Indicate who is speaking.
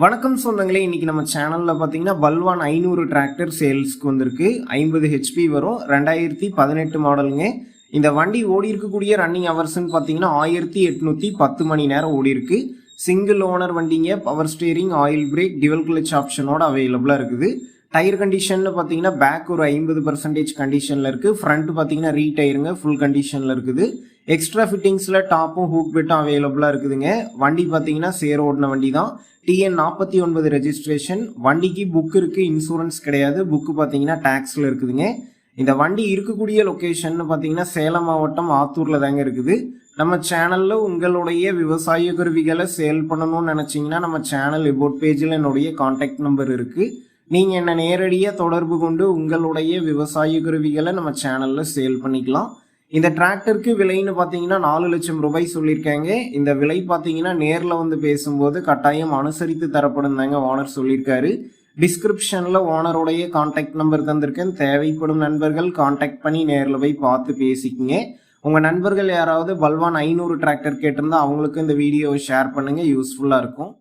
Speaker 1: வணக்கம் சொந்தங்களே இன்னைக்கு நம்ம சேனல்ல பார்த்தீங்கன்னா பல்வான் ஐநூறு டிராக்டர் சேல்ஸ்க்கு வந்திருக்கு. ஐம்பது ஹெச்பி வரும். ரெண்டாயிரத்தி பதினெட்டு மாடலுங்க இந்த வண்டி ஓடி இருக்கக்கூடிய ரன்னிங் ஹவர்ஸ்ன்னு பார்த்தீங்கன்னா ஆயிரத்தி எட்நூத்தி பத்து மணி நேரம் ஓடி இருக்கு. சிங்கிள் ஓனர் வண்டிங்க. Power steering oil brake dual clutch ஆப்ஷனோட அவைலபிளாக இருக்குது. டயர் கண்டிஷன் பார்த்தீங்கன்னா பேக் ஒரு ஐம்பது பர்சன்டேஜ் கண்டிஷனில் இருக்குது ஃப்ரண்ட் பார்த்தீங்கன்னா ரீடயருங்க ஃபுல் கண்டிஷனில் இருக்குது. எக்ஸ்ட்ரா ஃபிட்டிங்ஸில் டாப்பும் ஹூக் பெட்டும் அவைலபிளாக இருக்குதுங்க. வண்டி பார்த்தீங்கன்னா சேர் ஓடின வண்டி தான் டிஎன் நாற்பத்தி ஒன்பது ரெஜிஸ்ட்ரேஷன் வண்டிக்கு புக் இருக்குது இன்சூரன்ஸ் கிடையாது. புக்கு பார்த்தீங்கன்னா டேக்ஸில் இருக்குதுங்க. இந்த வண்டி இருக்கக்கூடிய லொக்கேஷன் பார்த்தீங்கன்னா சேலம் மாவட்டம் ஆத்தூரில் தாங்க இருக்குது. நம்ம சேனலில் உங்களுடைய விவசாய கருவிகளை சேல் பண்ணணும்னு நினச்சிங்கன்னா நம்ம சேனல் இபோட் பேஜில் என்னுடைய காண்டாக்ட் நம்பர் இருக்குது நீங்கள் என்னை நேரடியாக தொடர்பு கொண்டு உங்களுடைய விவசாய கருவிகளை நம்ம சேனலில் சேல் பண்ணிக்கலாம். இந்த டிராக்டருக்கு விலைன்னு பார்த்தீங்கன்னா நாலு லட்சம் ரூபாய் சொல்லியிருக்காங்க. இந்த விலை பார்த்தீங்கன்னா நேரில் வந்து பேசும்போது கட்டாயம் அனுசரித்து தரப்படும் தாங்க ஓனர் சொல்லியிருக்காரு. டிஸ்கிரிப்ஷனில் ஓனருடைய காண்டாக்ட் நம்பர் தந்திருக்கேன். தேவைப்படும் நண்பர்கள் காண்டாக்ட் பண்ணி நேரில் போய் பார்த்து பேசிக்கங்க. உங்கள் நண்பர்கள் யாராவது பல்வான் ஐநூறு டிராக்டர் கேட்டிருந்தா அவங்களுக்கு இந்த வீடியோவை ஷேர் பண்ணுங்கள் யூஸ்ஃபுல்லாக இருக்கும்.